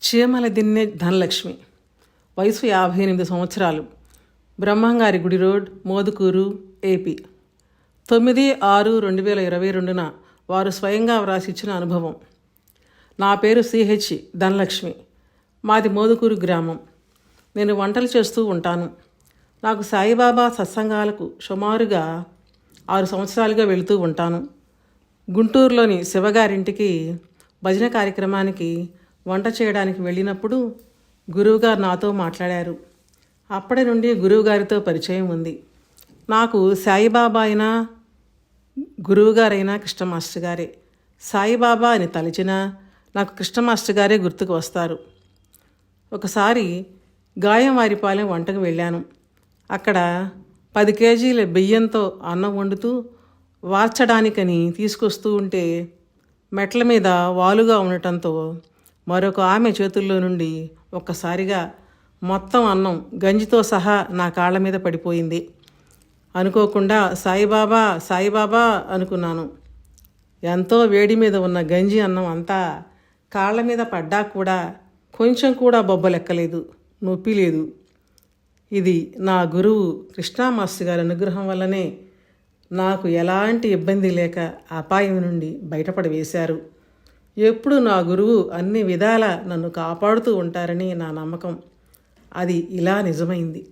చీమల దిన్నె ధనలక్ష్మి. వయసు యాభై ఎనిమిది సంవత్సరాలు. బ్రహ్మంగారి గుడి రోడ్ మోదుకూరు ఏపీ. తొమ్మిది ఆరు రెండు వేల ఇరవై రెండున వారు స్వయంగా వ్రాసిచ్చిన అనుభవం. నా పేరు సిహెచ్ ధనలక్ష్మి. మాది మోదుకూరు గ్రామం. నేను వంటలు చేస్తూ ఉంటాను. నాకు సాయిబాబా సత్సంగాలకు సుమారుగా ఆరు సంవత్సరాలుగా వెళుతూ ఉంటాను. గుంటూరులోని శివగారింటికి భజన కార్యక్రమానికి వంట చేయడానికి వెళ్ళినప్పుడు గురువుగారు నాతో మాట్లాడారు. అప్పటి నుండి గురువుగారితో పరిచయం ఉంది. నాకు సాయిబాబా అయినా గురువుగారైనా కృష్ణమాస్టర్ గారే. సాయిబాబా అని తలిచినా నాకు కృష్ణమాస్టర్ గారే గుర్తుకు వస్తారు. ఒకసారి గాయం వారిపాలెం వంటకు వెళ్ళాను. అక్కడ పది కేజీల బియ్యంతో అన్నం వండుతూ వార్చడానికని తీసుకొస్తూ ఉంటే మెట్ల మీద వాలుగా ఉండటంతో మరొక ఆమె చేతుల్లో నుండి ఒక్కసారిగా మొత్తం అన్నం గంజితో సహా నా కాళ్ళ మీద పడిపోయింది. అనుకోకుండా సాయిబాబా సాయిబాబా అనుకున్నాను. ఎంతో వేడి మీద ఉన్న గంజి అన్నం అంతా కాళ్ళ మీద పడ్డా కూడా కొంచెం కూడా బొబ్బలెక్కలేదు నొప్పి లేదు. ఇది నా గురువు కృష్ణామాస్తి గారి అనుగ్రహం వల్లనే నాకు ఎలాంటి ఇబ్బంది లేక అపాయం నుండి బయటపడి వేశారు ఎప్పుడు నా గురువు అన్ని విధాలా నన్ను కాపాడుతూ ఉంటారని నా నమ్మకం. అది ఇలా నిజమైంది.